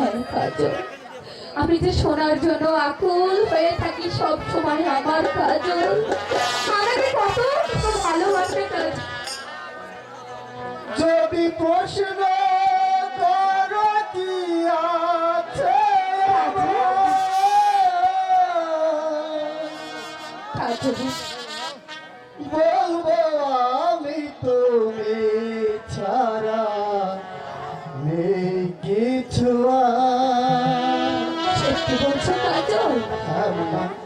হ্যাঁ কাজল আমি যে শোনার জন্য আকুল হয়ে থাকি সব সময় আমার কাজল আমাকে কত ভালোবাসে কাজল যদি প্রশ্ন? কাজল বলব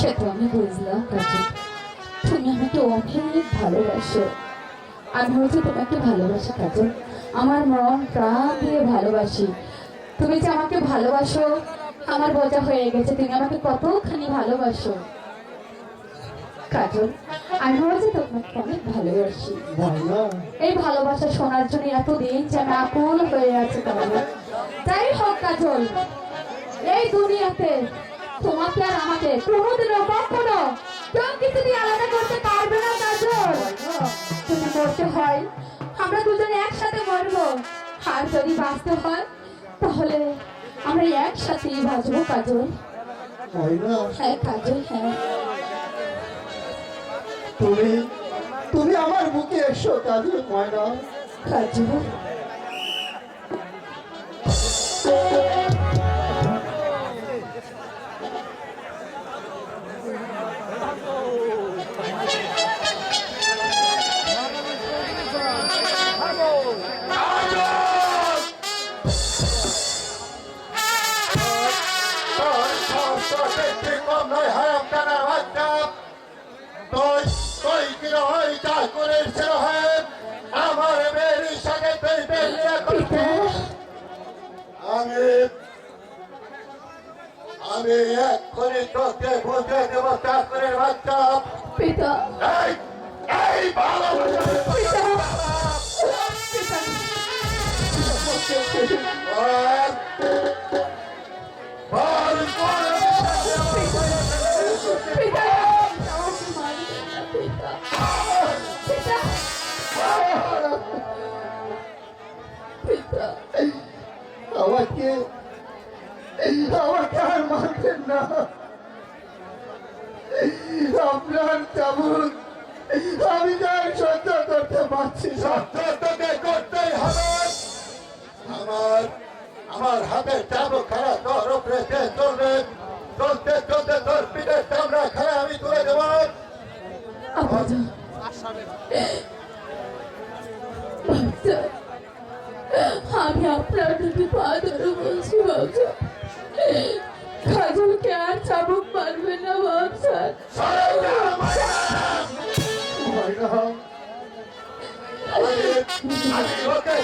সে তো আমি বুঝলাম তুমি আমাকে অনেক ভালোবাসো। আমি হচ্ছে তোমাকে ভালোবাসি কাজল আমার মন প্রাণ দিয়ে ভালোবাসি। তুমি যে আমাকে ভালোবাসো আমার বোঝা হয়ে গেছে তুমি আমাকে কতখানি ভালোবাসো। কাজল আমি হচ্ছে তোমাকে অনেক ভালোবাসি। এই ভালোবাসা শোনার জন্য এতদিন যে আমি আকুল হয়ে আছে কাজল যাই হোক কাজল এই দুনিয়াতে তোমাকে আর আমাকে কোনোদিনও কখনো কেউ কিছু দিয়ে আলাদা করতে পারবে না কাজল। যদি মরতে হয় আমরা দুজনে একসাথে মরবো। আর যদি বাঁচতে হয় তাহলে আমরা একসাথেই বাঁচবো কাজল। হ্যাঁ কাজল হ্যাঁ। তুমি তুমি আমার বুকে এসো কাজল ময়না। কাজল। নয় হারাম টানার বাচ্চা তুই তুই কিনা হয় যা করেছিল হয়। আমার মেয়ের সাথে তুই বেরিয়ে পিতা আমি আমি এক্ষুনি তোকে বুঝে দেব চাকরের বাচ্চা পিতা। এই এই ভালোবাসা পিতা। পিতা হবে। আমার আমার হাতের চাবুক খারাপ তোর উপরে চলবে। চলতে চলতে তোর পিঠের চামড়া খারাপ আমি তুলে দেবো। আমি আপনার দুটি পা ধরে বলছি বাচ্চা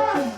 Oh,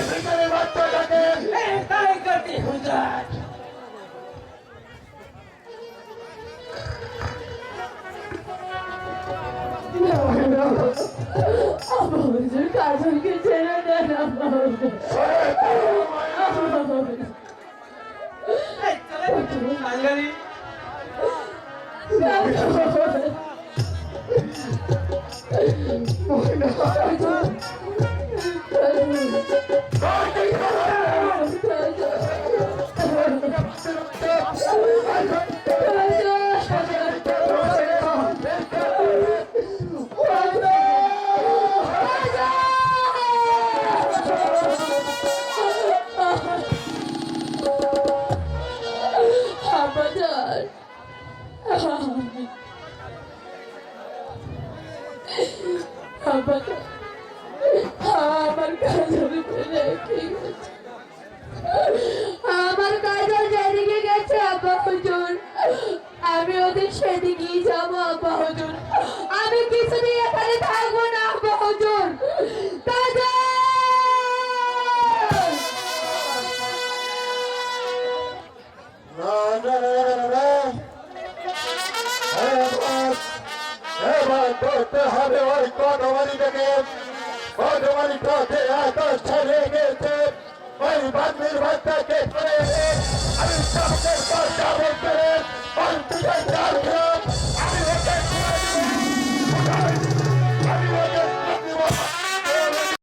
সেখানে বাচ্চা থাকে তাই কাটি হুজার আমাদের কাজলকে ছেড়ে দেন মাঙ্গারি Oh, no. Thank you. সেবা করতে হবে ওই কদমারি থেকে কদমারি পথে আকাশ ছাড়িয়ে গেছে ওই বান্দির বাচ্চাকে